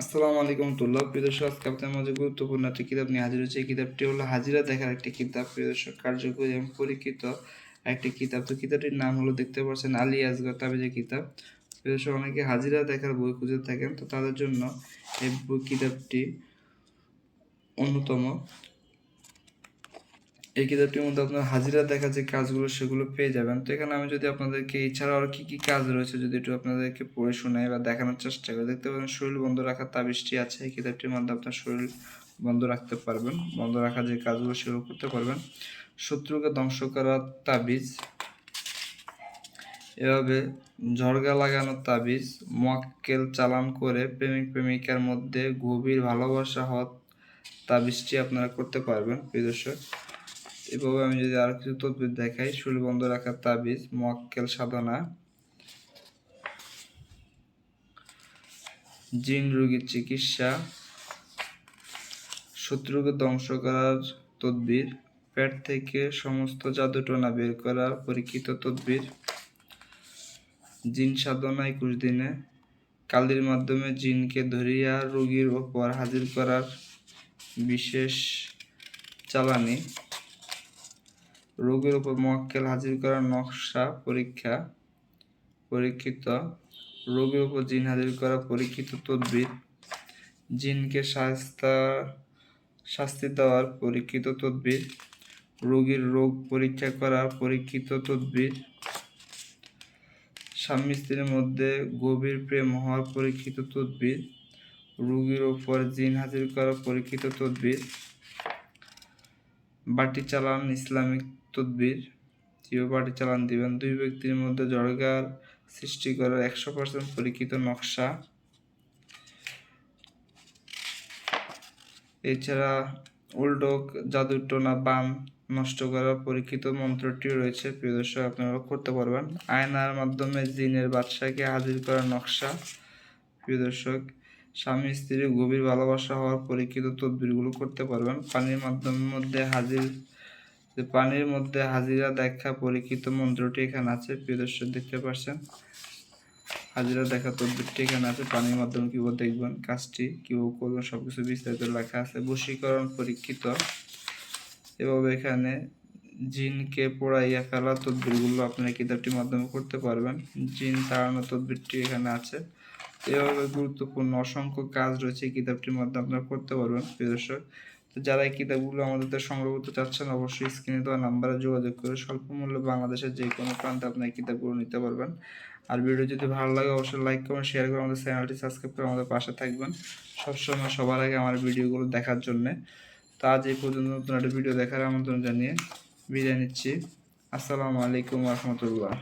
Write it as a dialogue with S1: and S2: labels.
S1: আসসালামু আলাইকুম তুল্লাহ, প্রিয় দর্শক, আজকে আপনার মাঝে গুরুত্বপূর্ণ একটি কিতাব নিয়ে হাজির হয়েছে। এই কিতাবটি হলো হাজিরা দেখার একটি কিতাব, প্রিয় দর্শক, কার্যকরী এবং পরীক্ষিত একটি কিতাব। তো কিতাবটির নাম হলো, দেখতে পাচ্ছেন, আলী আজগর তাবিজের কিতাব। প্রিয় দর্শক, অনেকে হাজিরা দেখার বই খুঁজে থাকেন, তো তাদের জন্য এই কিতাবটি অন্যতম। এই কিতাবটির মধ্যে আপনার হাজিরা দেখা যে কাজগুলো সেগুলো পেয়ে যাবেন। তো এখানে আমি যদি আপনাদেরকে এছাড়াও আর কি কি কাজ রয়েছে যদি একটু আপনাদেরকে পড়ে শোনাই বা দেখানোর চেষ্টা করি। দেখতে পাবেন শরীর বন্ধ রাখার তাবিজটি আছে। এই কিতাবটির মধ্যে আপনার শরীর বন্ধ রাখতে পারবেন। বন্ধ রাখার যে কাজগুলো সেগুলো করতে পারবেন। শত্রুকে ধ্বংস করার তাবিজ, এভাবে ঝড়গা লাগানোর তাবিজ, মক্কেল চালান করে প্রেমিক প্রেমিকার মধ্যে গভীর ভালোবাসা হওয়ার তাবিজটি আপনারা করতে পারবেন, প্রিয় দর্শক। এভাবে আমি যদি আর কিছু তদবির দেখাই শরীর বন্ধ রাখার তাবিজ মক্কেল সাধনা। জিন রোগীর চিকিৎসা। শত্রুকে ধ্বংস করার তদবির। পেট থেকে সমস্ত জাদুটোনা বের করার পরীক্ষিত তদবির। জিন সাধনা একুশ দিনে। কালির মাধ্যমে জিনকে ধরিয়া রোগীর ওপর হাজির করার বিশেষ চালানি। রোগের উপর মক্কেল হাজির করার নকশা পরীক্ষা, পরীক্ষিত। রোগের উপর জিন হাজির করা পরীক্ষিত তদবির। জিনকে শাস্তা, শাস্তি দেওয়ার পরীক্ষিত তদবির। রোগীর রোগ পরীক্ষা করার পরীক্ষিত তদবির। স্বামী স্ত্রীর মধ্যে গভীর প্রেম হওয়ার পরীক্ষিত তদবির। রোগীর ওপর জিন হাজির করা পরীক্ষিত তদবির। বাটি চালান, ইসলামিক তদবির। জিও বাটি চালান দিবেন, দুই ব্যক্তির মধ্যে জড়গার সৃষ্টি করার একশো পার্সেন্ট পরীক্ষিত নকশা। এছাড়া উল্টোক জাদুর টোনা বান নষ্ট করার পরীক্ষিত মন্ত্রটি রয়েছে। প্রিয় দর্শক, আপনারা করতে পারবেন। আয়নার মাধ্যমে জিনের বাদশাকে হাজির করার নকশা। প্রিয় দর্শক স্বামী স্ত্রীর গভীর ভালোবাসা হওয়ার পরীক্ষিত তদবিরগুলো করতে পারবেন। পানির মাধ্যমের মধ্যে হাজির পানির মধ্যে হাজিরা দেখা পরীক্ষিত মন্ত্রটি এখানে আছে, প্রিয় দর্শক দেখতে পাচ্ছেন হাজিরা দেখা তদবিরটি এখানে আছে, পানির মাধ্যমে কীভাবে দেখবেন? কাজটি কীভাবে করবেন? সব কিছু বিস্তারিত লেখা আছে। বশীকরণ পরীক্ষিত। এভাবে এখানে জিনকে পোড়াইয়া ফেলা তদবিরগুলো আপনার কিতাবটির মাধ্যমে করতে পারবেন। জিন তাড়ানো তদবিরটি এখানে আছে। এভাবে গুরুত্বপূর্ণ অসংখ্য কাজ রয়েছে এই কিতাবটির মাধ্যমে আপনারা করতে পারবেন, প্রিয় দর্শক। তো যারা এই কিতাবগুলো আমাদের সংগ্রহ করতে চাচ্ছেন, অবশ্যই স্ক্রিনে দেওয়া নাম্বারে যোগাযোগ করে স্বল্প মূল্যে বাংলাদেশের যে কোনো প্রান্তে আপনার কিতাবগুলো নিতে পারবেন। আর ভিডিও যদি ভালো লাগে, অবশ্যই লাইক করুন শেয়ার করে আমাদের চ্যানেলটি সাবস্ক্রাইব করে আমাদের পাশে থাকবেন। সবসময় সবার আগে আমার ভিডিওগুলো দেখার জন্যে। তো আজ এই পর্যন্ত নতুন একটা ভিডিও দেখার আমন্ত্রণ জানিয়ে বিদায় নিচ্ছি। আসসালামু আলাইকুম রহমতুল্লাহ।